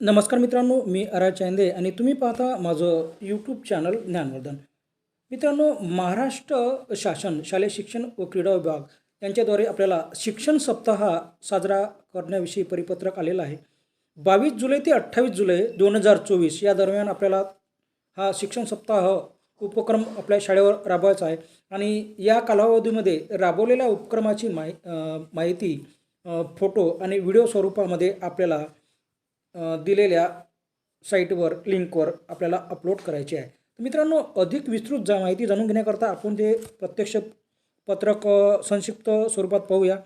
नमस्कार मित्रांनो मी अरा चांदे आणि तुम्ही पाहता माझं यूट्यूब चॅनल ज्ञानवर्धन. मित्रांनो महाराष्ट्र शासन शालेय शिक्षण व क्रीडा विभाग यांच्याद्वारे आपल्याला शिक्षण सप्ताह साजरा करण्याविषयी परिपत्रक आलेलं आहे. बावीस जुलै ते अठ्ठावीस जुलै दोन हजार चोवीस या दरम्यान आपल्याला हा शिक्षण सप्ताह उपक्रम आपल्या शाळेवर राबवायचा आहे आणि या कालावधीमध्ये राबवलेल्या उपक्रमाची माहि माहिती फोटो आणि व्हिडिओ स्वरूपामध्ये आपल्याला दिलेल्या साईटवर लिंकवर आपल्याला अपलोड करायची आहे. तर मित्रांनो अधिक विस्तृत जा माहिती जाणून घेण्याकरता आपण ते प्रत्यक्ष पत्रक संक्षिप्त स्वरूपात पाहूया.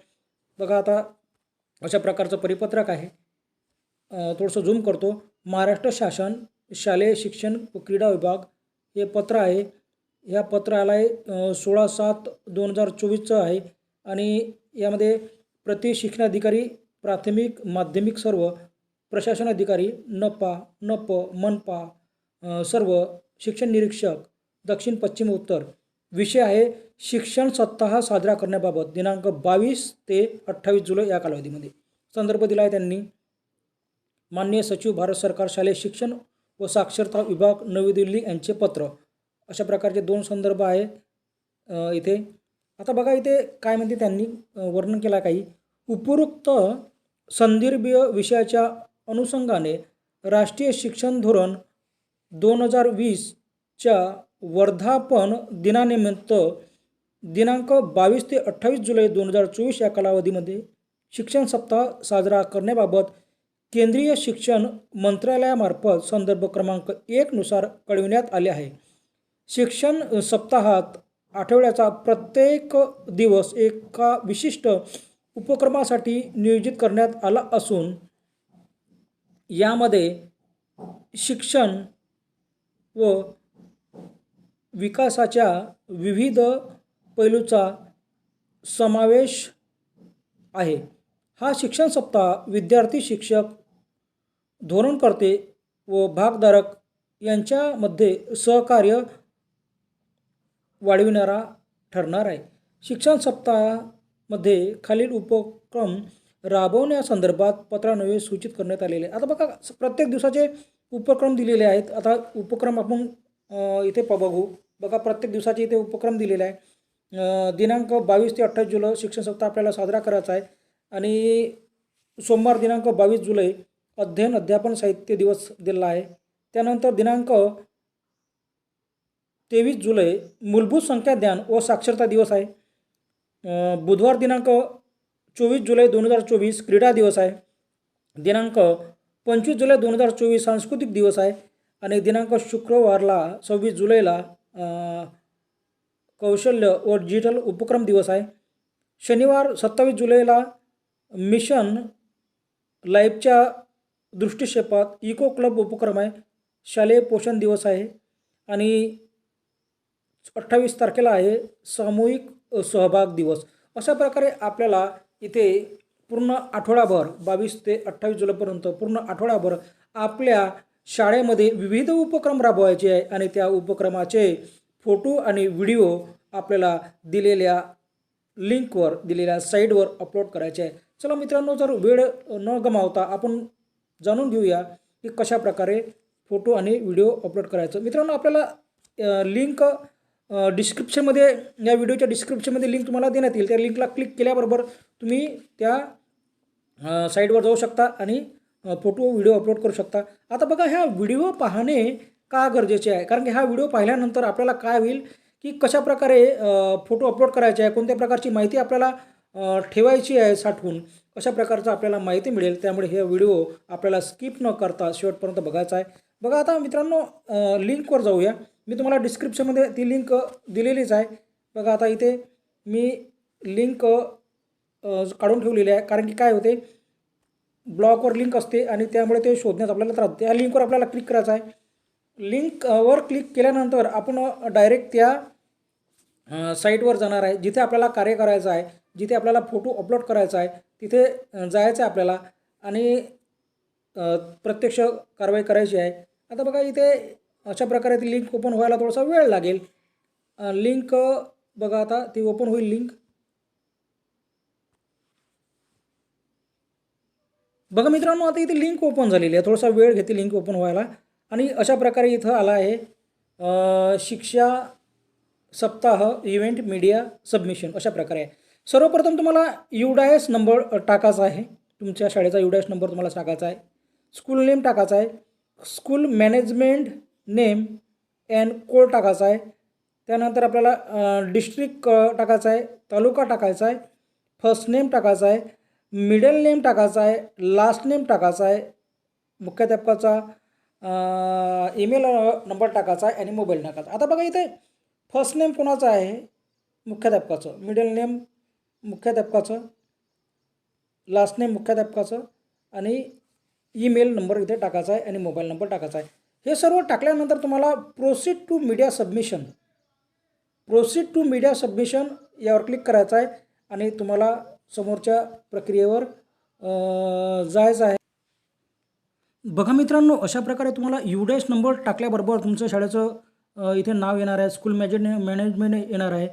बघा आता अशा प्रकारचं परिपत्रक आहे. थोडंसं झूम करतो. महाराष्ट्र शासन शालेय शिक्षण व क्रीडा विभाग हे पत्र आहे. ह्या पत्राला आहे सोळा सात दोन हजार चोवीसचं आहे आणि यामध्ये प्रति शिक्षणाधिकारी प्राथमिक माध्यमिक सर्व प्रशासन अधिकारी नपा नप मनपा सर्व शिक्षण निरीक्षक दक्षिण पश्चिम उत्तर. विषय आहे शिक्षण सप्ताह साजरा करण्याबाबत दिनांक बावीस ते अठ्ठावीस जुलै या कालावधीमध्ये. संदर्भ दिला आहे त्यांनी. माननीय सचिव भारत सरकार शालेय शिक्षण व साक्षरता विभाग नवी दिल्ली यांचे पत्र. अशा प्रकारचे दोन संदर्भ आहे इथे. आता बघा इथे काय म्हणते त्यांनी वर्णन केला काही. उपरोक्त संदर्भीय विषयाच्या अनुषंगाने राष्ट्रीय शिक्षण धोरण दोन हजार वीसच्या वर्धापन दिनानिमित्त दिनांक बावीस ते अठ्ठावीस जुलै दोन हजार चोवीस या कालावधीमध्ये शिक्षण सप्ताह साजरा करण्याबाबत केंद्रीय शिक्षण मंत्रालयामार्फत संदर्भ क्रमांक एकनुसार कळविण्यात आले आहे. शिक्षण सप्ताहात आठवड्याचा प्रत्येक दिवस एका विशिष्ट उपक्रमासाठी नियोजित करण्यात आला असून यामध्ये शिक्षण व विकासाच्या विविध पैलूचा समावेश आहे. हा शिक्षण सप्ताह विद्यार्थी शिक्षक धोरणकर्ते व भागधारक यांच्यामध्ये सहकार्य वाढविणारा ठरणार आहे. शिक्षण सप्ताहामध्ये खालील उपक्रम राबवण्यासंदर्भात पत्रान्वये सूचित करण्यात आलेले आता बघा प्रत्येक दिवसाचे उपक्रम दिलेले आहेत. आता उपक्रम आपण इथे प बघू. बघा प्रत्येक दिवसाचे इथे उपक्रम दिलेले आहे दिनांक बावीस ते अठ्ठावीस जुलै शिक्षण सप्ताह आपल्याला साजरा करायचा आहे. आणि सोमवार दिनांक बावीस जुलै अध्ययन अध्यापन साहित्य दिवस दिला आहे. त्यानंतर दिनांक तेवीस जुलै मूलभूत संख्या ज्ञान व साक्षरता दिवस आहे. बुधवार दिनांक चोवीस जुलै दोन हजार चोवीस क्रीडा दिवस आहे. दिनांक पंचवीस जुलै दोन हजार चोवीस सांस्कृतिक दिवस आहे आणि दिनांक शुक्रवारला सव्वीस जुलैला कौशल्य व डिजिटल उपक्रम दिवस आहे. शनिवार सत्तावीस जुलैला मिशन लाईफच्या दृष्टिक्षेपात इको क्लब उपक्रम आहे. शालेय पोषण दिवस आहे आणि अठ्ठावीस तारखेला आहे सामूहिक सहभाग दिवस. अशा प्रकारे आपल्याला इथे पूर्ण आठवडाभर बावीस ते अठ्ठावीस जुलैपर्यंत पूर्ण आठवडाभर आपल्या शाळेमध्ये विविध उपक्रम राबवायचे आहे आणि त्या उपक्रमाचे फोटो आणि व्हिडिओ आपल्याला दिलेल्या लिंकवर दिलेल्या साईटवर अपलोड करायचे आहे. चला मित्रांनो जर वेळ न गमावता आपण जाणून घेऊया की कशा प्रकारे फोटो आणि व्हिडिओ अपलोड करायचं. मित्रांनो आपल्याला लिंक डिस्क्रिप्शनमध्ये या व्हिडिओच्या डिस्क्रिप्शनमध्ये लिंक तुम्हाला देण्यात येईल. त्या लिंकला क्लिक केल्याबरोबर तुम्ही त्या साईटवर जाऊ शकता आणि फोटो व्हिडिओ अपलोड करू शकता. आता बघा ह्या व्हिडिओ पाहणे का गरजेचे आहे? कारण की हा व्हिडिओ पाहिल्यानंतर आपल्याला काय होईल की कशा प्रकारे फोटो अपलोड करायचे आहे कोणत्या प्रकारची माहिती आपल्याला ठेवायची आहे साठवून कशा प्रकारचं आपल्याला माहिती मिळेल त्यामुळे हे व्हिडिओ आपल्याला स्किप न करता शेवटपर्यंत बघायचा आहे. बघा आता मित्रांनो लिंकवर जाऊया. मी तुम्हाला डिस्क्रिप्शनमध्ये ती लिंक दिलेलीच आहे. बघा आता इथे मी लिंक काढून ठेवलेली आहे. कारण की काय होते ब्लॉगवर लिंक असते आणि त्यामुळे ते शोधण्यात आपल्याला त्रास त्या लिंकवर आपल्याला क्लिक करायचं आहे. लिंकवर क्लिक केल्यानंतर आपण डायरेक्ट त्या साईटवर जाणार आहे. जिथे आपल्याला कार्य करायचं आहे जिथे आपल्याला फोटो अपलोड करायचा आहे तिथे जायचं आहे आपल्याला आणि प्रत्यक्ष कारवाई करायची आहे. आता बघा इथे अशा प्रकारे ती लिंक ओपन व्हायला थोडासा वेळ लागेल. लिंक बघा आता ती ओपन होईल लिंक बघा मित्रांनो आता इथे लिंक ओपन झालेली आहे. थोडासा वेळ घेते लिंक ओपन व्हायला. आणि अशा प्रकारे इथं आला आहे शिक्षा सप्ताह इव्हेंट मीडिया सबमिशन अशा प्रकारे आहे. सर्वप्रथम तुम्हाला युडायस नंबर टाकायचा आहे. तुमच्या शाळेचा युडायस नंबर तुम्हाला टाकायचा आहे. स्कूल नेम टाकायचा आहे. School management name and code टाकायचा आहे. त्यानंतर आपल्याला डिस्ट्रिक्ट टाकायचा आहे तालुका टाकायचा आहे फर्स्ट नेम टाकायचा आहे मिडल नेम टाकायचा आहे लास्ट नेम टाकायचा आहे मुख्याध्यापकाचा ईमेल नंबर टाकायचा आहे आणि मोबाईल टाकायचा आता बघा इथे फर्स्ट नेम कोणाचं आहे? मुख्याध्यापकाचं. मिडल नेम मुख्याध्यापकाचं लास्ट नेम मुख्याध्यापकाचं आणि ईमेल नंबर इथे टाकायचा आहे आणि मोबाईल नंबर टाकायचा आहे. हे सर्व टाकल्यानंतर तुम्हाला proceed to media submission proceed to media submission यावर क्लिक करायचं आहे आणि तुम्हाला समोरच्या प्रक्रियेवर जायचं आहे. बघा मित्रांनो अशा प्रकारे तुम्हाला युडेस नंबर टाकल्याबरोबर तुमचं शाळेचं इथे नाव येणार आहे स्कूल मॅनेज मॅनेजमेंट येणार आहे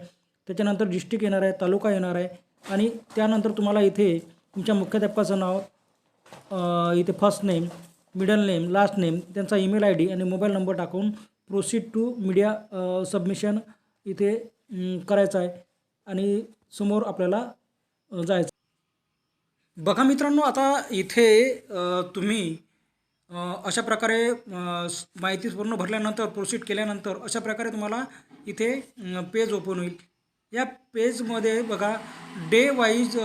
त्याच्यानंतर डिस्ट्रिक्ट येणार आहे तालुका येणार आहे आणि त्यानंतर तुम्हाला इथे तुमच्या मुख्याध्यापकाचं नाव इथे first name middle name last name त्यांचा ईमेल आय डी आणि मोबाईल नंबर टाकून प्रोसीड टू मीडिया सबमिशन इथे करायचं आहे. आणि समोर आपल्याला जायचं बघा मित्रांनो आता इथे तुम्ही अशा प्रकारे माहिती पूर्ण भरल्यानंतर प्रोसीड केल्यानंतर अशा प्रकारे तुम्हाला इथे पेज ओपन होईल. या पेजमध्ये बघा डे वाईज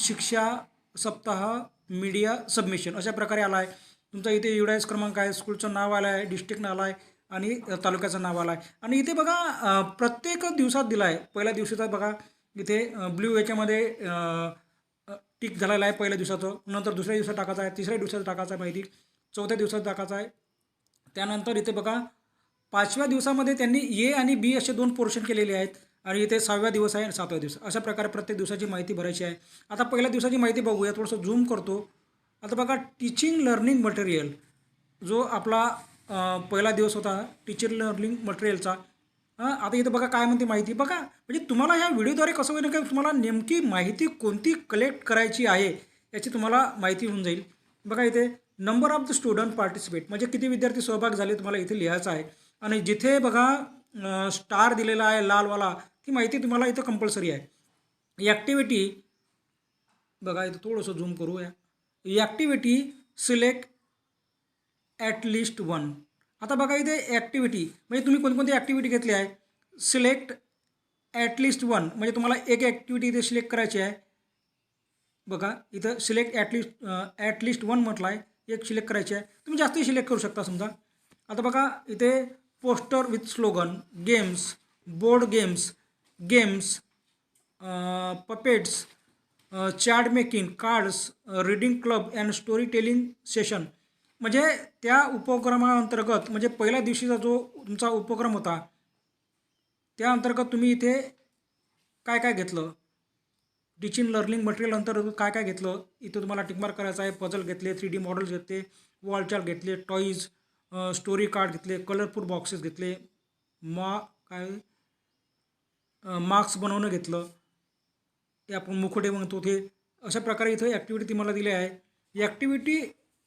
शिक्षा सप्ताह मीडिया सबमिशन अशा प्रकारे आला आहे. तुमचा इथे युडायस क्रमांक आहे स्कूलचं नाव आलं आहे डिस्ट्रिक्ट आलं आहे आणि तालुक्याचं नाव आलं आहे आणि इथे बघा प्रत्येक दिवसात दिला आहे पहिल्या दिवशीचा बघा इथे ब्ल्यू याच्यामध्ये टिक झालेला आहे पहिल्या दिवसाचं. नंतर दुसऱ्या दिवसात टाकायचं आहे तिसऱ्या दिवसात टाकायचा आहे माहिती. चौथ्या दिवसात टाकायचं आहे. त्यानंतर इथे बघा पाचव्या दिवसामध्ये त्यांनी ए आणि बी असे दोन पोर्शन केलेले आहेत. आणि इथे सहाव्या दिवस आहे आणि सातव्या दिवस. अशा प्रकारे प्रत्येक दिवसाची माहिती भरायची आहे. आता पहिल्या दिवसाची माहिती बघूया. थोडंसं झूम करतो. आता बघा टीचिंग लर्निंग मटेरियल जो आपला पहिला दिवस होता टीचर लर्निंग मटेरियलचा हां आता इथं बघा काय म्हणते माहिती? बघा म्हणजे तुम्हाला ह्या व्हिडिओद्वारे कसं होईल का तुम्हाला नेमकी माहिती कोणती कलेक्ट करायची आहे याची तुम्हाला माहिती होऊन जाईल. बघा इथे number of the student participate म्हणजे किती विद्यार्थी सहभाग झाले तुम्हाला इथे लिहायचं आहे. आणि जिथे बघा स्टार दिलेला आहे लालवाला ती माहिती तुम्हाला इथं कंपल्सरी आहे. ॲक्टिव्हिटी बघा इथं थोडंसं झूम करूया. Activity select at least one आता बघा इथे ॲक्टिव्हिटी म्हणजे तुम्ही कोणकोणती ॲक्टिव्हिटी घेतली आहे? सिलेक्ट ॲट लिस्ट वन म्हणजे तुम्हाला एक ॲक्टिव्हिटी इथे सिलेक्ट करायची आहे. बघा इथं select at least at least one म्हटलं आहे एक सिलेक्ट करायची आहे. तुम्ही जास्तही सिलेक्ट करू शकता समजा. आता बघा इथे poster with slogan games board games games puppets chart making cards reading club and story telling session. म्हणजे त्या उपक्रमाअंतर्गत म्हणजे पहिल्या दिवशीचा जो तुमचा उपक्रम होता त्या अंतर्गत तुम्ही इथे काय काय घेतलं? टीचिंग लर्निंग मटेरियल अंतर्गत काय काय घेतलं? इथं तुम्हाला टिकमार्क करायचं आहे पझल घेतले थ्री डी मॉडेल्स घेतले वॉल चार्ट घेतले टॉईज स्टोरी कार्ड घेतले कलरफुल बॉक्सेस घेतले मा काय? मार्क्स बनवणं घेतलं. ते आपण मुखोटे म्हणतो ते अशा प्रकारे इथं ॲक्टिव्हिटी तुम्हाला दिली आहे. ही ॲक्टिव्हिटी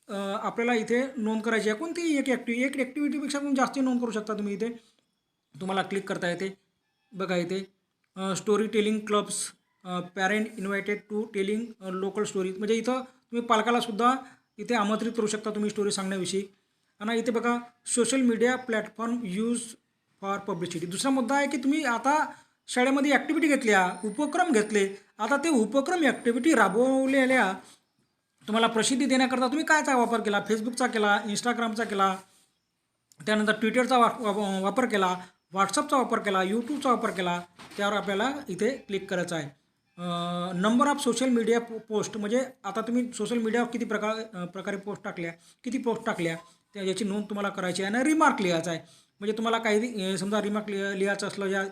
आपल्याला इथे नोंद करायची आहे. कोणतीही एक ॲक्टिव्ह एक ॲक्टिव्हिटीपेक्षा पण जास्त नोंद करू शकता तुम्ही इथे. तुम्हाला क्लिक करता येते. बघा इथे story telling clubs parent invited to telling local stories म्हणजे इथं तुम्ही पालकालासुद्धा इथे आमंत्रित करू शकता तुम्ही स्टोरी सांगण्याविषयी. आणि इथे बघा social media platform use for publicity दुसरा मुद्दा आहे की तुम्ही आता शाळेमध्ये ॲक्टिव्हिटी घेतल्या उपक्रम घेतले आता ते उपक्रम ॲक्टिव्हिटी राबवलेल्या तुम्हाला प्रसिद्धी देण्याकरता तुम्ही कायचा वापर केला? फेसबुकचा केला इंस्टाग्रामचा केला त्यानंतर ट्विटरचा वा वा- वापर केला व्हॉट्सअपचा वापर केला यूट्यूबचा वापर केला त्यावर आपल्याला इथे क्लिक करायचं आहे. नंबर ऑफ सोशल मीडिया पो पोस्ट म्हणजे आता तुम्ही सोशल मीडियावर किती प्रकार प्रकारे पोस्ट टाकल्या किती पोस्ट टाकल्या त्या याची नोंद तुम्हाला करायची आहे आणि रिमार्क लिहायचा आहे. म्हणजे तुम्हाला काही समजा रिमार्क लिह लिहायचं असलं या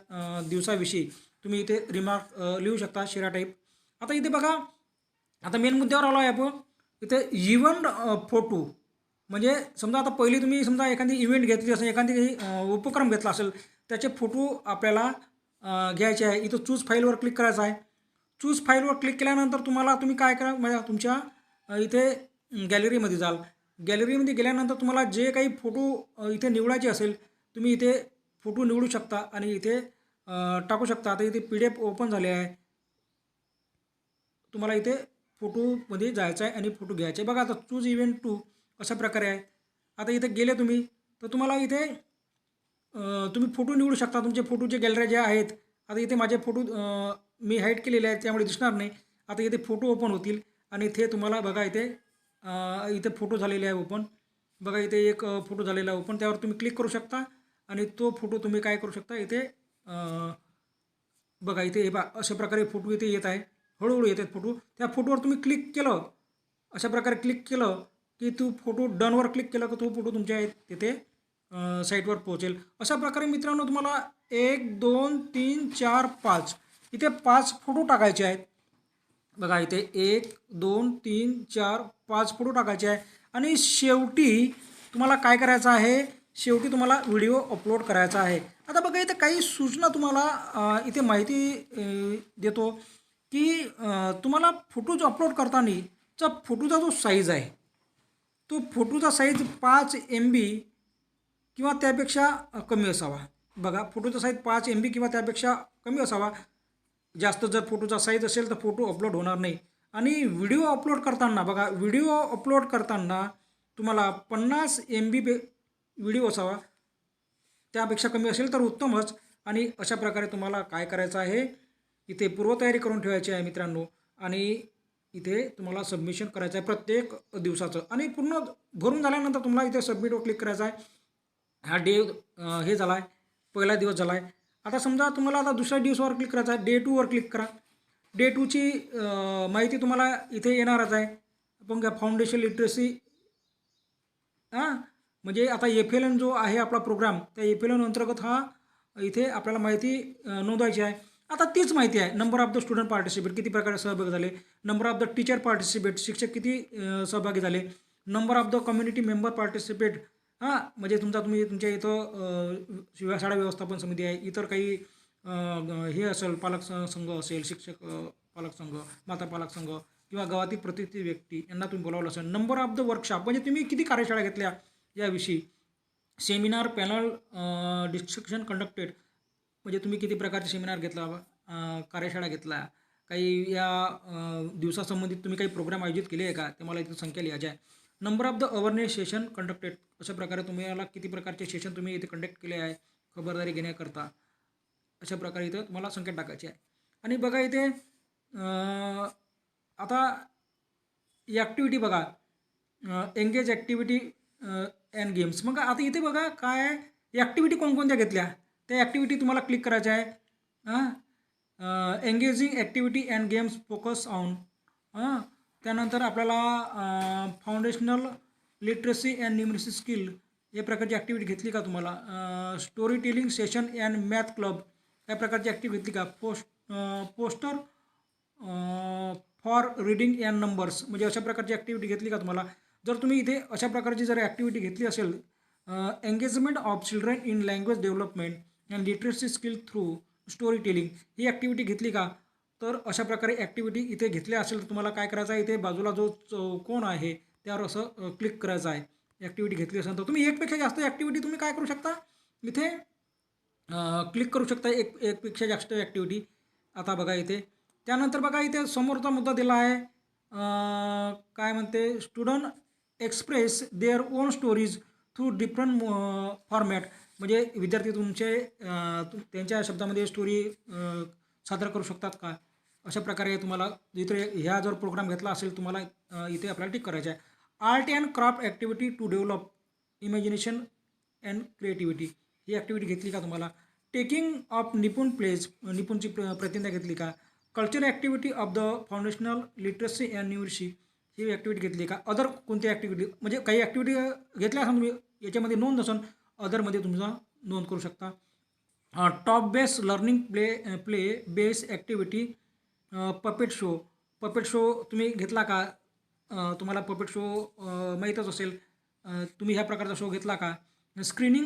दिवसाविषयी तुम्ही इथे रिमार्क लिहू शकता शिरा टाईप आता इथे बघा आता मेन मुद्द्यावर आलो आहे आपण. इथे इव्हेंट फोटो म्हणजे समजा आता पहिली तुम्ही समजा एखादी इव्हेंट घेतली असेल एखादी उपक्रम घेतला असेल त्याचे फोटो आपल्याला घ्यायचे आहे. इथं चूज फाईलवर क्लिक करायचं आहे. चूज फाईलवर क्लिक केल्यानंतर तुम्हाला तुम्ही काय करा म्हणजे तुमच्या इथे गॅलरीमध्ये जाल. गॅलरीमध्ये गेल्यानंतर तुम्हाला जे काही फोटो इथे निवडायचे असेल तुम्ही इथे फोटो निवडू शकता आणि इथे टाकू शकता. आता इथे पी डी एफ ओपन झाले आहे. तुम्हाला इथे फोटोमध्ये जायचं आहे आणि फोटो घ्यायचे आहे. बघा आता चूज इव्हेंट टू अशा प्रकारे आहे. आता इथे गेले तुम्ही तर तुम्हाला इथे तुम्ही फोटो निवडू शकता. तुमचे फोटोचे गॅलरी जे आहेत आता इथे माझे फोटो मी हाईट केलेले आहेत त्यामुळे दिसणार नाही. आता इथे फोटो ओपन होतील आणि इथे तुम्हाला बघा इथे इथे फोटो झालेले आहे ओपन बघा इथे एक फोटो झालेला आहे ओपन त्यावर तुम्ही क्लिक करू शकता आणि तो फोटो तुम्ही काय करू शकता? इथे बघा इथे हे बा अशा प्रकारे फोटो इथे येत आहे. हळूहळू येत आहेत फोटो. त्या फोटोवर तुम्ही क्लिक केलं अशा प्रकारे क्लिक केलं की तू फोटो डनवर क्लिक केलं की तो फोटो तुमच्या तिथे साईटवर पोहोचेल. अशा प्रकारे मित्रांनो तुम्हाला एक दोन तीन चार पाच इथे पाच फोटो टाकायचे आहेत. बघा इथे एक दोन तीन चार पाच फोटो टाकायचे आहे आणि शेवटी तुम्हाला काय करायचं आहे? शेवटी तुम्हाला व्हिडिओ अपलोड करायचा आहे. आता बघा इथे काही सूचना तुम्हाला इथे माहिती देतो की तुम्हाला फोटोज जो अपलोड करताना फोटोचा जो साईज आहे तो फोटोचा साईज पाच एम बी किंवा त्यापेक्षा कमी असावा. बघा फोटोचा साईज पाच एम बी किंवा त्यापेक्षा कमी असावा. जास्त जर फोटोचा साईज असेल तर फोटो अपलोड होणार नाही. आणि व्हिडिओ अपलोड करताना बघा व्हिडिओ अपलोड करताना तुम्हाला पन्नास एम बी व्हिडिओ असावा. त्यापेक्षा कमी असेल तर उत्तमच. आणि अशा प्रकारे तुम्हाला काय करायचं आहे इथे पूर्वतयारी करून ठेवायची आहे मित्रांनो. आणि इथे तुम्हाला सबमिशन करायचं आहे प्रत्येक दिवसाचं. आणि पूर्ण भरून झाल्यानंतर तुम्हाला इथे सबमिटवर क्लिक करायचं आहे. हा डे हे झाला आहे पहिला दिवस झाला आहे आता समजा तुम्हाला आता दुसऱ्या दिवसावर क्लिक करायचं आहे. डे टूवर क्लिक करा. डे टूची माहिती तुम्हाला इथे येणारच आहे. आपण घ्या फाउंडेशन लिटरसी हां? म्हणजे आता एफ एल एन जो आहे आपला प्रोग्राम त्या एफ एल एन अंतर्गत हा इथे आपल्याला माहिती नोंदवायची आहे. आता तीच माहिती आहे. Number of the student participate किती प्रकारे सहभागी झाले? Number of the teacher participate शिक्षक किती सहभागी झाले? Number of the community member participate हां म्हणजे तुमचा तुम्ही तुमच्या इथं शाळा व्यवस्थापन समिती आहे. इतर काही हे असेल पालक संघ असेल शिक्षक पालक संघ माता पालक संघ किंवा गावातील प्रतिनिधी व्यक्ती यांना तुम्ही बोलावलं असेल. नंबर ऑफ द वर्कशॉप म्हणजे तुम्ही किती कार्यशाळा घेतल्या? याविषयी सेमिनार पॅनल डिस्कशन कंडक्टेड म्हणजे तुम्ही किती प्रकारचे सेमिनार घेतला कार्यशाळा घेतला काही या दिवसासंबंधित तुम्ही काही प्रोग्राम आयोजित केले आहे का? ते मला इथे संख्या लिहायची आहे. Number of the awareness session conducted अशा प्रकारे तुम्हाला किती प्रकारचे सेशन तुम्ही इथे कंडक्ट केले आहे खबरदारी घेण्याकरता अशा प्रकारे इथं तुम्हाला संख्या टाकायची आहे. आणि बघा इथे आता ही ॲक्टिव्हिटी बघा एंगेज ॲक्टिव्हिटी अँड गेम्स मग आता इथे बघा काय ॲक्टिव्हिटी कोणकोणत्या घेतल्या? त्या ॲक्टिव्हिटी तुम्हाला क्लिक करायच्या आहे. हां? Engaging activity and games focus on त्यानंतर आपल्याला foundational literacy and numeracy skill या प्रकारची ॲक्टिव्हिटी घेतली का तुम्हाला? Story telling session and math club या प्रकारची ॲक्टिव्हिटी घेतली का? Post poster for reading and numbers म्हणजे अशा प्रकारची ॲक्टिव्हिटी घेतली का तुम्हाला? जर तुम्ही इथे अशा प्रकारची जर ॲक्टिव्हिटी घेतली असेल engagement of children in language development and literacy skill through story telling he activity घेतली का? तर अशा प्रकारे ॲक्टिव्हिटी इथे घेतल्या असेल तर तुम्हाला काय करायचं आहे? इथे बाजूला जो चौकोन आहे त्यावर असं क्लिक करायचं आहे. ॲक्टिव्हिटी घेतली असेल तर तुम्ही एकपेक्षा जास्त ॲक्टिव्हिटी तुम्ही काय करू शकता? इथे क्लिक करू शकता एक एकपेक्षा जास्त ॲक्टिव्हिटी आता बघा इथे. त्यानंतर बघा इथे समोरचा मुद्दा दिला आहे. काय म्हणते? Student express their own stories through different format म्हणजे विद्यार्थी तुमचे त्यांच्या शब्दामध्ये स्टोरी सादर करू शकतात का? अशा प्रकारे तुम्हाला इथे ह्या जर प्रोग्राम घेतला असेल तुम्हाला इथे आपल्याला टिक करायचं आहे. Art and craft activity to develop imagination and creativity he activity घेतली का तुम्हाला? टेकिंग ऑफ निपुण प्लेज निपुणची प्र प्रतिज्ञा घेतली का? Cultural activity of the foundational literacy and numeracy he activity घेतली का? अदर कोणती ॲक्टिव्हिटी म्हणजे काही ॲक्टिव्हिटी घेतल्या असं तुम्ही? याच्यामध्ये नोंद नसून अदरमध्ये तुमचा नोंद करू शकता. Top base learning play play base activity puppet show puppet show तुम्ही घेतला का? तुम्हाला पपेट शो माहीतच असेल. तुम्ही ह्या प्रकारचा शो घेतला का? Screening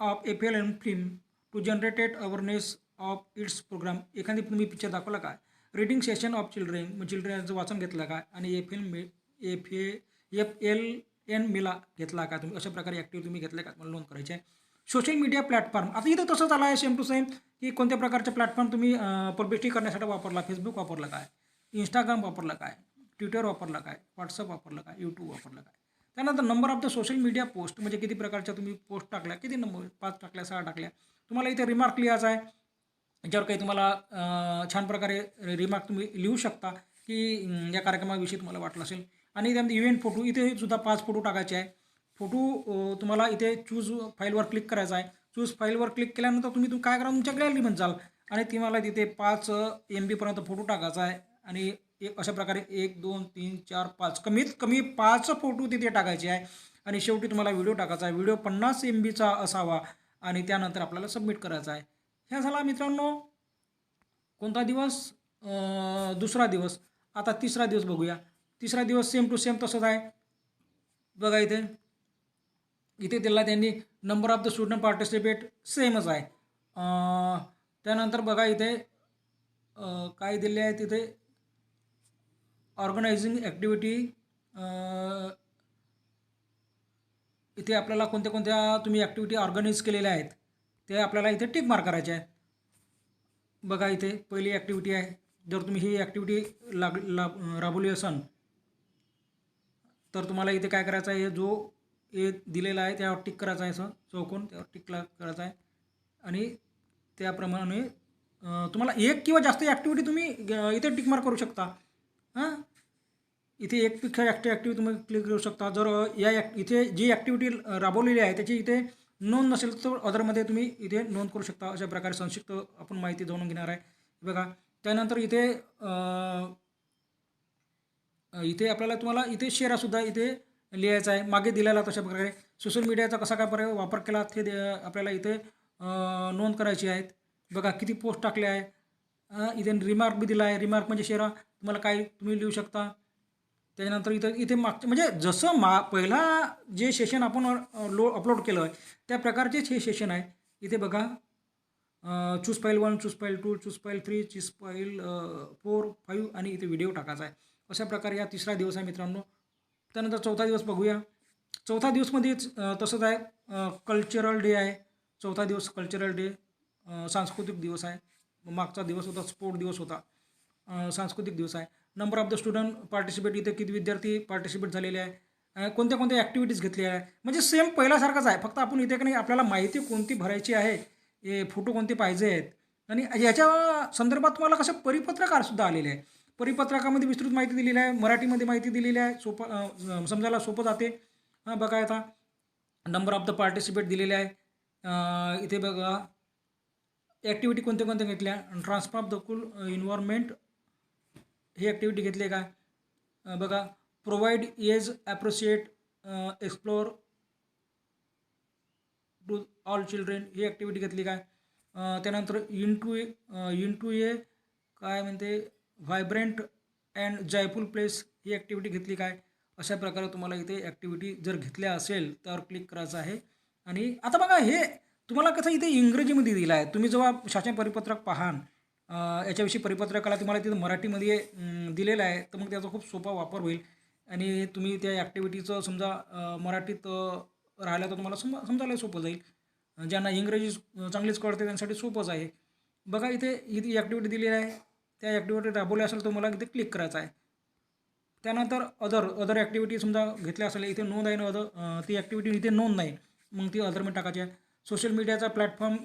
of F L N film to generated awareness of its program एखादी तुम्ही पिक्चर दाखवला का? रीडिंग सेशन ऑफ चिल्ड्रेन मग चिल्ड्रनचं वाचन घेतलं का? आणि F L may F A F L N मिला घेतला का? तुम्ही अशा प्रकारे ॲक्टिव्ह तुम्ही घेतल्या का? तुम्हाला नोंद करायची आहे. सोशल मीडिया प्लॅटफॉर्म आता इथं तसंच आलं आहे सेम टू सेम की कोणत्या प्रकारचे प्लॅटफॉर्म तुम्ही पब्लिसिटी करण्यासाठी वापरला? फेसबुक वापरला काय? इंस्टाग्राम वापरला काय? ट्विटर वापरला काय? व्हॉट्सअप वापरलं काय? यूट्यूब वापरलं काय? त्यानंतर number of the social media post म्हणजे किती प्रकारच्या तुम्ही पोस्ट टाकल्या? किती नंबर पाच टाकल्या सहा टाकल्या? तुम्हाला इथे रिमार्क लिहायचा आहे. याच्यावर काही तुम्हाला छान प्रकारे रिमार्क तुम्ही लिहू शकता की या कार्यक्रमाविषयी तुम्हाला वाटलं असेल. आणि त्यामध्ये इव्हेंट फोटो इथे सुद्धा पाच फोटो टाकायचे आहे. फोटो तुम्हाला इथे चूज फाईलवर क्लिक करायचा आहे. चूज फाईलवर क्लिक केल्यानंतर तुम्ही तुम्ही काय करा तुमच्या गॅलरीमध्ये जाल. आणि तुम्हाला तिथे पाच एम बीपर्यंत फोटो टाकायचा आहे. आणि एक अशा प्रकारे एक दोन तीन चार पाच कमीत कमी पाच फोटो तिथे टाकायचे आहे. आणि शेवटी तुम्हाला व्हिडिओ टाकायचा आहे. व्हिडिओ पन्नास एम बीचा असावा. आणि त्यानंतर आपल्याला सबमिट करायचा आहे. ह्या झाला मित्रांनो. कोणता दिवस? दुसरा दिवस. आता तिसरा दिवस बघूया. तिसरा दिवस सेम टू सेम तसंच आहे. बघा इथे. इथे दिला त्यांनी number of the student participate सेमच आहे. त्यानंतर बघा इथे. काय दिले आहे तिथे? ऑर्गनायझिंग ॲक्टिव्हिटी इथे आपल्याला कोणत्या कोणत्या तुम्ही ॲक्टिव्हिटी ऑर्गनाईज केलेल्या आहेत? ते आपल्याला इथे टिक मार्क करायचे आहे बघा इथे पहिली ॲक्टिव्हिटी आहे. जर तुम्ही ही ॲक्टिव्हिटी लाग ला राबवली असन तर तुम्हाला इथे काय करायचं आहे? जो हे दिलेला आहे त्यावर टिक करायचा आहे असं. चौकोन त्यावर टिकला करायचा आहे. आणि त्याप्रमाणे तुम्हाला एक किंवा जास्त ॲक्टिव्हिटी तुम्ही इथे टिक मार्क करू शकता. हां? इथे एकपेक्षा ॲक्टिव्ह ॲक्टिव्हिटी तुम्ही क्लिक करू शकता. जर या ॲक्ट इथे जी ॲक्टिव्हिटी राबवलेली आहे त्याची इथे नोंद नसेल तर अदरमध्ये तुम्ही इथे नोंद करू शकता अशा प्रकारे संक्षिप्त आपण माहिती जाणून घेणार आहे. बघा त्यानंतर इथे इथे आपल्याला तुम्हाला इथे शेरासुद्धा इथे लिहायचा आहे. मागे दिलेला तशा प्रकारे सोशल मीडियाचा कसा काय पर्याय वापर केला ते दे- आपल्याला इथे नोंद करायची आहेत. बघा किती पोस्ट टाकले आहे. इथे रिमार्क बी दिला आहे. रिमार्क म्हणजे शेरा तुम्हाला काय तुम्ही लिहू शकता. त्याच्यानंतर इथं इथे मागच्या म्हणजे जसं मा पहिला जे सेशन आपण लो अपलोड केलं आहे त्या प्रकारचेच हे सेशन आहे. इथे बघा choose file one choose file two choose file three choose file four five आणि इथे व्हिडिओ टाकायचा आहे. अशा प्रकारे हा तिसरा दिवस आहे मित्रांनो. त्यानंतर चौथा दिवस बघूया. चौथा दिवसमध्येच तसंच आहे कल्चरल डे आहे. चौथा दिवस कल्चरल डे सांस्कृतिक दिवस आहे. मागचा दिवस होता स्पोर्ट दिवस होता. सांस्कृतिक दिवस आहे. Number of the student participate इथे किती विद्यार्थी पार्टिसिपेट झालेले आहे. कोणत्या कोणत्या ॲक्टिव्हिटीज घेतल्या आहे. म्हणजे सेम पहिल्यासारखंच आहे. फक्त आपण इथे की नाही आपल्याला माहिती कोणती भरायची आहे हे फोटो कोणते पाहिजे आहेत आणि याच्या संदर्भात तुम्हाला कसं परिपत्रकारसुद्धा आलेले आहे. परिपत्रकामध्ये विस्तृत माहिती दिलेली आहे. मराठीमध्ये माहिती दिलेली आहे. सोपं समजायला सोपं जाते. हां बघा आता. नंबर ऑफ द पार्टिसिपेट दिलेले आहे. इथे बघा. ॲक्टिव्हिटी कोणत्या कोणत्या घेतल्या ट्रान्सफॉर्म द कुल इन्व्हायरमेंट ही ॲक्टिव्हिटी घेतली आहे का? बघा provide age appropriate explore to all children he activity घेतली काय त्यानंतर इंटू ए इंटू ए काय म्हणते? व्हायब्रंट अँड जयफुल प्लेस ही ॲक्टिव्हिटी घेतली काय अशा प्रकारे तुम्हाला इथे ॲक्टिव्हिटी जर घेतल्या असेल त्यावर क्लिक करायचं आहे. आणि आता बघा हे तुम्हाला कसं इथे इंग्रजीमध्ये दिलं आहे तुम्ही जेव्हा शासन परिपत्रक पाहान याच्याविषयी परिपत्रकाला तुम्हाला तिथं मराठीमध्ये दिलेलं आहे. तर मग त्याचा खूप सोपा वापर होईल. आणि तुम्ही त्या ॲक्टिव्हिटीचं समजा मराठीत राहिलं तर तुम्हाला सम समजायला सोपं जाईल. ज्यांना इंग्रजी चांगलीच कळते त्यांच्यासाठी सोपंच आहे. बघा इथे इथे ॲक्टिव्हिटी दिलेली आहे. त्या ॲक्टिव्हिटी राबवल्या असेल तर मला इथे क्लिक करायचं आहे. त्यानंतर अदर अदर ॲक्टिव्हिटी समजा घेतल्या असेल इथे नोंद आहे ना अदर ती ॲक्टिव्हिटी इथे नोंद नाही. मग ती अदरमध्ये टाकायची आहे. सोशल मीडियाचा प्लॅटफॉर्म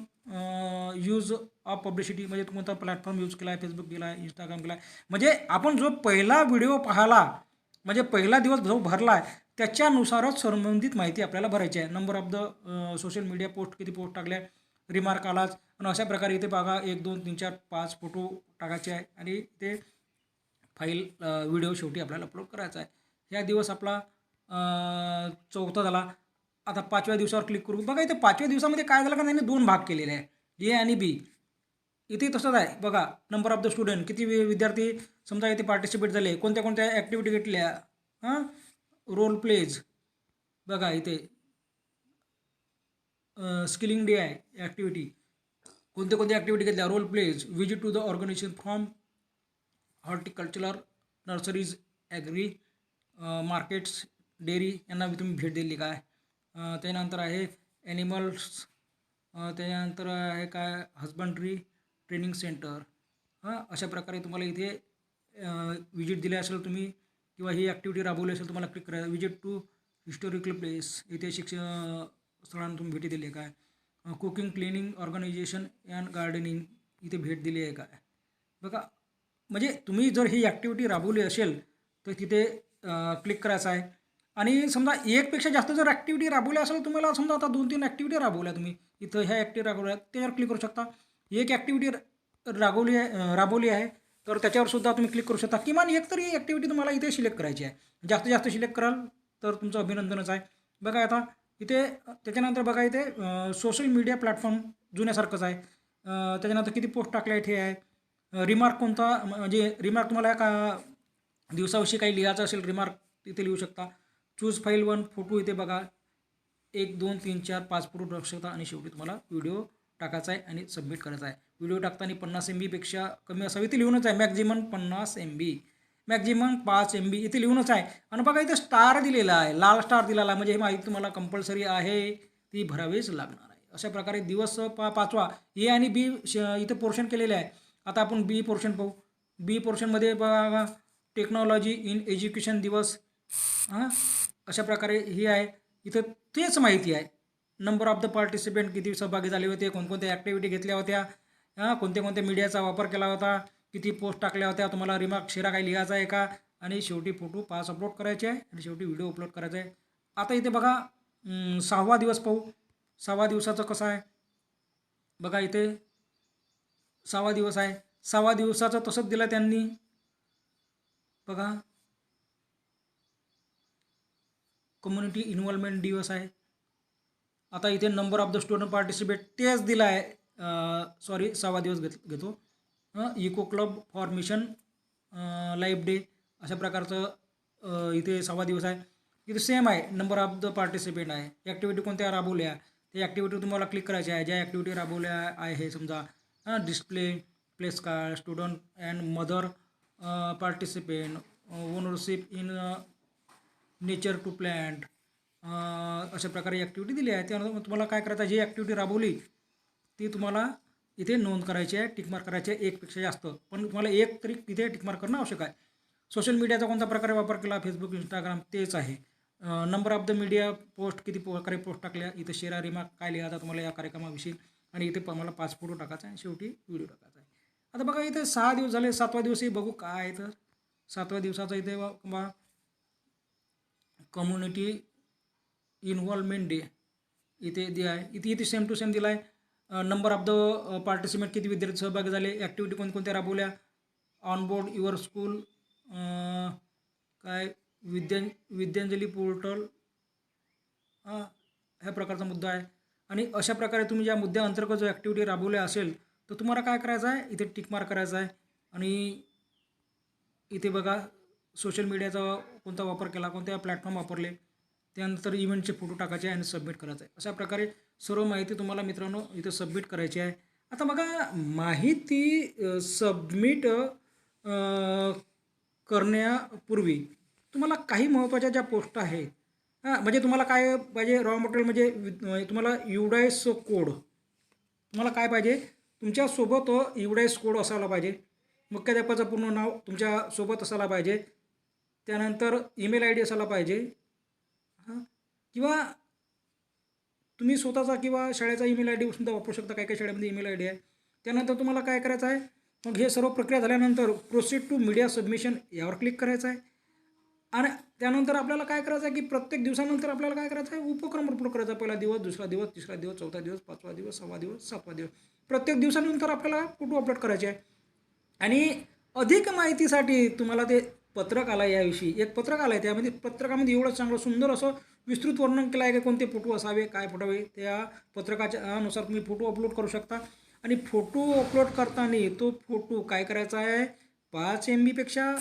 यूज ऑफ पब्लिसिटी म्हणजे कोणता प्लॅटफॉर्म यूज केला आहे फेसबुक केला आहे इंस्टाग्राम केला आहे म्हणजे आपण जो पहिला व्हिडिओ पाहिला म्हणजे पहिला दिवस जो भरला आहे त्याच्यानुसारच संबंधित माहिती आपल्याला भरायची आहे. Number of the social media post किती पोस्ट टाकल्या रिमार्क आलाच आणि अशा प्रकारे इथे बघा एक दोन तीन चार पाच फोटो टाकायचे आहे. आणि ते फाईल व्हिडिओ शेवटी आपल्याला अपलोड करायचा आहे. ह्या दिवस आपला चौथा झाला. आता पाचव्या दिवसावर क्लिक करू. बघा इथे पाचव्या दिवसामध्ये काय झालं का त्यांनी दोन भाग केलेले आहे. ए आणि बी इथे तसंच आहे. बघा नंबर ऑफ द स्टुडंट किती विद्यार्थी समजा इथे पार्टिसिपेट झाले. कोणत्या कोणत्या ॲक्टिव्हिटी घेतल्या? हां? रोल प्लेज बघा इथे. स्किलिंग डे आहे ॲक्टिव्हिटी कोणत्या कोणत्या ॲक्टिव्हिटी घेतल्या? Role plays visit to the organization from horticultural nurseries agri markets dairy यांना तुम्ही भेट दिली काय त्यानंतर आहे ॲनिमल्स त्याच्यानंतर आहे काय हजबंड्री ट्रेनिंग सेंटर हां अशा प्रकारे तुम्हाला इथे विजिट दिले असेल तुम्ही किंवा ही ॲक्टिव्हिटी राबवली असेल तुम्हाला क्लिक करा विजिट टू हिस्टोरिकल प्लेस इथे शिक्षण स्थळांना तुम्ही भेटी दिली आहे काय? Cooking cleaning organization and gardening इथे भेट दिली आहे काय? बघा म्हणजे तुम्ही जर ही ॲक्टिव्हिटी राबवली असेल तर तिथे क्लिक करायचं आहे. आणि समजा एकपेक्षा जास्त जर ॲक्टिव्हिटी राबवल्या असेल तुम्हाला समजा आता दोन तीन ॲक्टिव्हिटी राबवल्या तुम्ही. इथं ह्या ॲक्टिव्हिटी राबवल्या त्याच्यावर क्लिक करू शकता. एक ॲक्टिव्हिटी राबवली आहे राबवली आहे तर त्याच्यावर सुद्धा तुम्ही क्लिक करू शकता. किमान एक तरी ॲक्टिव्हिटी तुम्हाला इथे सिलेक्ट करायची आहे. जास्तीत जास्त सिलेक्ट कराल तर तुमचं अभिनंदनच आहे. बघा आता इथे त्याच्यानंतर बघा इथे सोशल मीडिया प्लॅटफॉर्म जुन्यासारखंच आहे. त्याच्यानंतर किती पोस्ट टाकल्या इथे आहे. रिमार्क कोणता म्हणजे रिमार्क तुम्हाला का दिवसाविषयी काही लिहायचं असेल रिमार्क तिथे लिहू शकता. चूज फाईल वन फोटो इथे बघा. एक दोन तीन चार पाच फोटो टाकू शकता आणि शेवटी तुम्हाला व्हिडिओ टाकायचा आहे आणि सबमिट करायचा आहे. व्हिडिओ टाकताना पन्नास एम बीपेक्षा कमी असावी. इथे लिहूनच आहे मॅक्झिमम पन्नास एम बी मॅक्झिमम पाच एम बी इथे लिहूनच आहे. आणि बघा इथे स्टार दिलेला आहे. लाल स्टार दिलेला आहे. म्हणजे ही माहिती तुम्हाला कंपल्सरी आहे. ती भरावीच लागणार आहे. अशा प्रकारे दिवस पा पाचवा. ए आणि बी श इथे पोर्शन केलेले आहे. आता आपण बी पोर्शन पाहू. बी पोर्शनमध्ये बघा टेक्नॉलॉजी इन एज्युकेशन दिवस. हां? अशा प्रकारे ही आहे. इथं तेच माहिती आहे. नंबर ऑफ द पार्टिसिपेंट किती सहभागी झाले होते कोणकोणत्या ॲक्टिव्हिटी घेतल्या होत्या हां कोणत्या कोणत्या मीडियाचा वापर केला होता किती पोस्ट टाकल्या होत्या तुम्हाला रिमार्क शिरा काही लिहायचा आहे का? आणि शेवटी फोटो पास अपलोड करायचे आहे आणि शेवटी व्हिडिओ अपलोड करायचा आहे. आता इथे बघा सहावा दिवस पाहू. सहावा दिवसाचं कसं आहे? बघा इथे सहावा दिवस आहे. सहावा दिवसाचं तसंच दिलं त्यांनी. बघा. कम्युनिटी इन्व्हॉल्वमेंट दिवस आहे. आता इथे number of the student participate तेच दिलं आहे सॉरी सहावा दिवस घेत घेतो. Eco club formation life day अशा प्रकारचं इथे सहावा दिवस आहे. इथे सेम आहे नंबर ऑफ द पार्टिसिपेंट आहे. ॲक्टिव्हिटी कोणत्या राबवल्या? त्या ॲक्टिव्हिटी तुम्हाला क्लिक करायच्या आहे. ज्या ॲक्टिव्हिटी राबवल्या आहे समजा display place card student and mother participant ownership in nature to plant अशा प्रकारे ॲक्टिव्हिटी दिली आहे. त्यानंतर तुम्हाला काय करायचं आहे, जी ॲक्टिव्हिटी राबवली ती तुम्हाला इथे नोंद करायची आहे टिकमार्क करायची आहे एकपेक्षा जास्त. पण तुम्हाला एक तरी तिथे टिकमार्क करणं आवश्यक आहे. सोशल मीडियाचा कोणत्या प्रकारे वापर केला? फेसबुक इंस्टाग्राम तेच आहे. Number of the media post किती प्रकारे पोस्ट टाकल्या? इथं शेरा रिमार्क काय लिहायचा तुम्हाला या कार्यक्रमाविषयी आणि इथे प- मला पाच फोटो टाकायचा आहे. आणि शेवटी व्हिडिओ टाकायचा आहे. आता बघा इथे सहा दिवस झाले सातवा दिवसही बघू काय आहे तर. सातव्या दिवसाचा इथे बा- कम्युनिटी इन्व्हॉल्वमेंट डे इथे दे आहे. इथे इथे सेम टू सेम दिला आहे नंबर ऑफ द पार्टिसिपेंट किती विद्यार्थी सहभागी झाले ॲक्टिव्हिटी कोणकोणत्या राबवल्या ऑन बोर्ड युअर स्कूल काय विद्या विद्यांजली पोर्टल ह्या प्रकारचा मुद्दा आहे. आणि अशा प्रकारे तुम्ही ज्या मुद्द्याअंतर्गत जो ॲक्टिव्हिटी राबवल्या असेल तर तुम्हाला काय करायचं आहे? इथे टिकमार्क करायचा आहे. आणि इथे बघा सोशल मीडियाचा कोणता वापर केला कोणत्या प्लॅटफॉर्म वापरले त्यानंतर इव्हेंटचे फोटो टाकायचे आणि सबमिट करायचं. आहे अशा प्रकारे सर्व माहिती तुम्हाला मित्रांनो इथं सबमिट करायची आहे. आता बघा माहिती सबमिट करण्यापूर्वी तुम्हाला काही महत्त्वाच्या ज्या पोस्ट आहेत हां म्हणजे तुम्हाला काय पाहिजे? रॉ मटेरियल म्हणजे वि- तुम्हाला युडायस कोड तुम्हाला काय पाहिजे? तुमच्यासोबत युडायस कोड असायला पाहिजे. मुख्याध्यापकाचं पूर्ण नाव तुमच्यासोबत असायला पाहिजे. त्यानंतर ईमेल आय डी असायला पाहिजे. हां. किंवा तुम्ही स्वतःचा किंवा शाळेचा ईमेल आय डी सुद्धा वापरू शकता. काही काही शाळेमध्ये ईमेल आय डी आहे. त्यानंतर तुम्हाला काय करायचं आहे? मग हे सर्व प्रक्रिया झाल्यानंतर प्रोसीड टू मीडिया सबमिशन यावर क्लिक करायचं आहे. आणि त्यानंतर आपल्याला काय करायचं आहे की प्रत्येक दिवसानंतर आपल्याला काय करायचं आहे? उपक्रम अपलोड करायचा आहे. पहिला दिवस दुसरा दिवस तिसरा दिवस चौथा दिवस पाचवा दिवस सहावा दिवस सातवा दिवस. प्रत्येक दिवसानंतर आपल्याला फोटो अपलोड करायचे आहे? आणि अधिक माहितीसाठी तुम्हाला ते पत्रक आलं याविषयी. एक पत्रक आलं आहे त्यामध्ये पत्रकामध्ये एवढं चांगलं सुंदर असं विस्तृत वर्णन केलं आहे की? कोणते फोटो असावे? काय फोटावे त्या पत्रकाच्या अनुसार तुम्ही फोटो अपलोड करू शकता. आणि फोटो अपलोड करताना तो फोटो काय करायचा आहे? पाच एम बीपेक्षा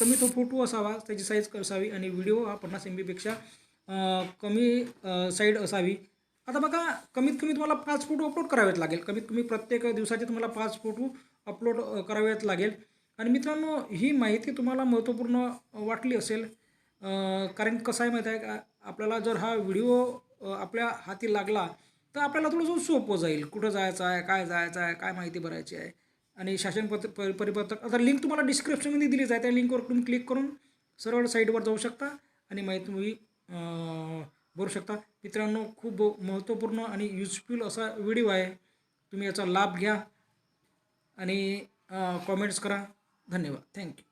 कमी तो फोटो असावा त्याची साईज असावी आणि व्हिडिओ हा पन्नास एम बीपेक्षा कमी साईड असावी. आता बघा कमीत कमी तुम्हाला पाच फोटो अपलोड करावेत लागेल. कमीत कमी प्रत्येक दिवसाचे तुम्हाला पाच फोटो अपलोड करावेत लागेल. आणि मित्रांनो ही माहिती तुम्हाला महत्त्वपूर्ण वाटली असेल कारण कसं आहे माहीत आहे का आपल्याला जर हा व्हिडिओ आपल्या हाती लागला तर आपल्याला थोडंसं सोपं जाईल कुठं जायचं आहे काय जायचं आहे काय माहिती भरायची आहे. आणि शासन पत्र परिपत्रक आता लिंक तुम्हाला डिस्क्रिप्शनमध्ये दिलीच आहे त्या लिंकवर तुम्ही क्लिक करून सरळ साईटवर जाऊ शकता आणि माहिती तुम्ही भरू शकता. मित्रांनो खूप महत्त्वपूर्ण आणि युजफुल असा व्हिडिओ आहे. तुम्ही याचा लाभ घ्या आणि कॉमेंट्स करा. धन्यवाद. थँक्यू